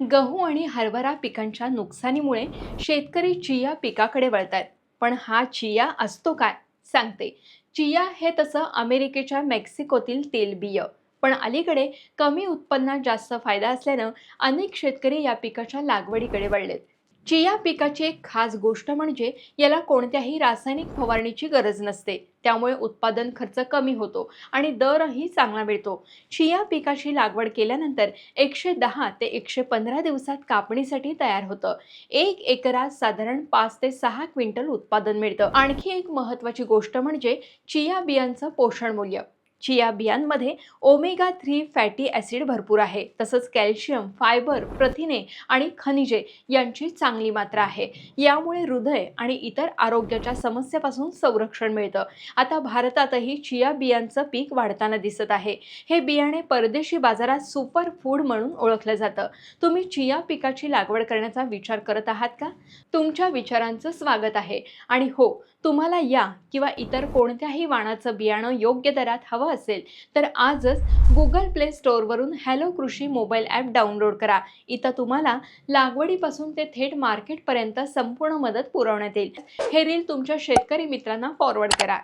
गहू आणि हरभरा पिकांच्या नुकसानीमुळे शेतकरी चिया पिकाकडे वळतात पण हा चिया असतो काय? सांगते. चिया हे तसं अमेरिकेच्या मेक्सिकोतील तेलबिय पण अलीकडे कमी उत्पन्नात जास्त फायदा असल्यानं अनेक शेतकरी या पिकाच्या लागवडीकडे वळलेत. चिया पिकाची एक खास गोष्ट म्हणजे याला कोणत्याही रासायनिक फवारणीची गरज नसते. त्यामुळे उत्पादन खर्च कमी होतो आणि दरही चांगला मिळतो. चिया पिकाची लागवड केल्यानंतर एकशे दहा ते एकशे पंधरा दिवसात कापणीसाठी तयार होतं. एक एकरात साधारण पाच ते सहा क्विंटल उत्पादन मिळतं. आणखी एक महत्त्वाची गोष्ट म्हणजे चिया बियांचं पोषण मूल्य. चिया बियांमध्ये ओमेगा थ्री फॅटी ॲसिड भरपूर आहे. तसंच कॅल्शियम फायबर प्रथिने आणि खनिजे यांची चांगली मात्रा आहे. यामुळे हृदय आणि इतर आरोग्याच्या समस्येपासून संरक्षण मिळतं. आता भारतातही चिया बियांचं पीक वाढताना दिसत आहे. हे बियाणे परदेशी बाजारात सुपर फूड म्हणून ओळखलं जातं. तुम्ही चिया पिकाची लागवड करण्याचा विचार करत आहात का? तुमच्या विचारांचं स्वागत आहे. आणि हो तुम्हाला या किंवा इतर कोणत्याही वाणाचं बियाणं योग्य दरात हवं हवं असेल तर आजच Google play स्टोअरवरून hello Krishi mobile app download करा. इथं तुम्हाला लागवडीपासून ते थेट मार्केटपर्यंत संपूर्ण मदत पुरवण्यात येईल. हे रील तुमच्या शेतकरी मित्रांना फॉरवर्ड करा.